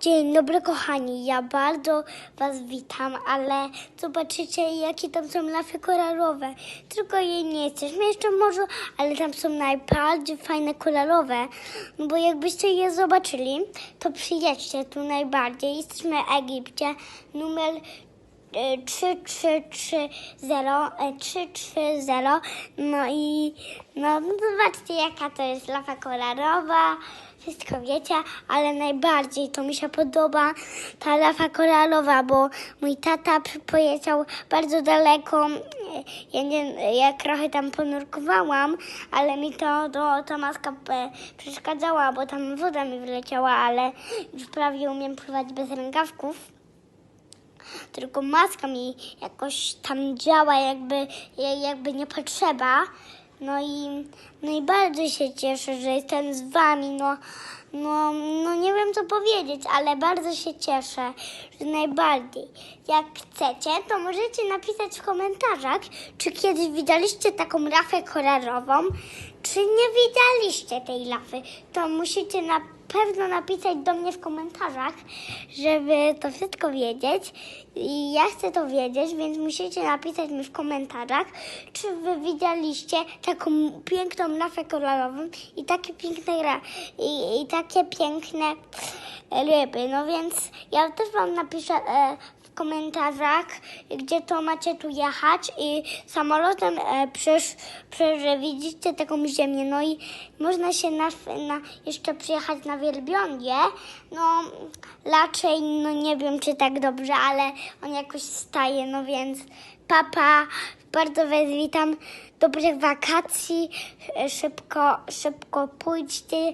Dzień dobry kochani, ja bardzo Was witam, ale zobaczycie jakie tam są lafy koralowe. Tylko jej nie jesteśmy jeszcze może, ale tam są najbardziej fajne koralowe. No bo jakbyście je zobaczyli, to przyjedźcie tu najbardziej. Jesteśmy w Egipcie, numer 3330, e, 330. No i no, no zobaczcie jaka to jest lawa koralowa. Wszystko wiecie, ale najbardziej to mi się podoba ta lawa koralowa, bo mój tata pojechał bardzo daleko. Ja, nie, ja trochę tam ponurkowałam, ale mi to, to ta maska e, przeszkadzała, bo tam woda mi wyleciała, ale już prawie umiem pływać bez rękawków tylko maska mi jakoś tam działa, jakby, jakby nie potrzeba. No i, no i bardzo się cieszę, że jestem z wami. No, no, no nie wiem co powiedzieć, ale bardzo się cieszę, że najbardziej. Jak chcecie, to możecie napisać w komentarzach, czy kiedyś widzieliście taką rafę koralową, czy nie widzieliście tej lafy. To musicie na pewno napisać do mnie w komentarzach, żeby to wszystko wiedzieć. I ja chcę to wiedzieć, więc musicie napisać mi w komentarzach, czy wy widzieliście taką piękną lafę koralową i takie piękne i, i takie piękne ryby. No więc ja też wam napiszę e, w komentarzach, gdzie to macie tu jechać i samolotem e, przecież, przecież widzicie taką ziemię, no i można się na, na, jeszcze przyjechać na wielbłądzie, no raczej, no nie wiem czy tak dobrze, ale on jakoś staje, no więc papa, bardzo was witam, dobrych wakacji, e, szybko, szybko pójdźcie!